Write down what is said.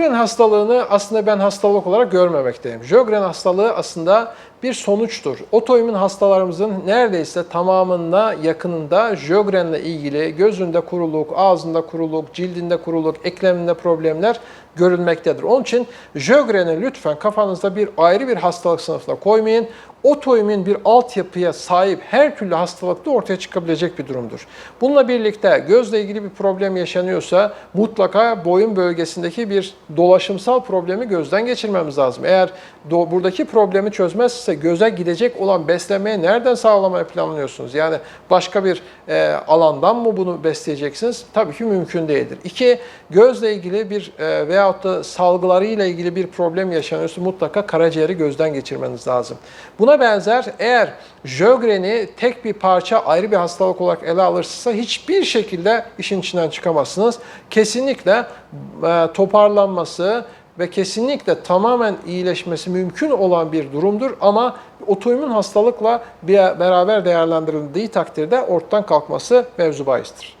Sjögren hastalığını aslında ben hastalık olarak görmemekteyim. Sjögren hastalığı aslında bir sonuçtur. Otoimmün hastalarımızın neredeyse tamamında yakınında Sjögren'le ilgili gözünde kuruluk, ağzında kuruluk, cildinde kuruluk, ekleminde problemler görülmektedir. Onun için Sjögren'i lütfen kafanızda bir ayrı bir hastalık sınıfına koymayın. Otoimmün bir altyapıya sahip her türlü hastalıkta ortaya çıkabilecek bir durumdur. Bununla birlikte gözle ilgili bir problem yaşanıyorsa mutlaka boyun bölgesindeki bir dolaşımsal problemi gözden geçirmemiz lazım. Eğer buradaki problemi çözmezse göze gidecek olan beslenmeyi nereden sağlamayı planlıyorsunuz? Yani başka bir e, alandan mı bunu besleyeceksiniz? Tabii ki mümkün değildir. İki, gözle ilgili bir e, veyahut da salgılarıyla ilgili bir problem yaşanıyorsa mutlaka karaciğeri gözden geçirmeniz lazım. Buna benzer eğer Sjögren'i tek bir parça ayrı bir hastalık olarak ele alırsa hiçbir şekilde işin içinden çıkamazsınız. Kesinlikle e, toparlanması ve kesinlikle tamamen iyileşmesi mümkün olan bir durumdur ama otoimmün hastalıkla bir beraber değerlendirildiği takdirde ortadan kalkması mevzu bahistir.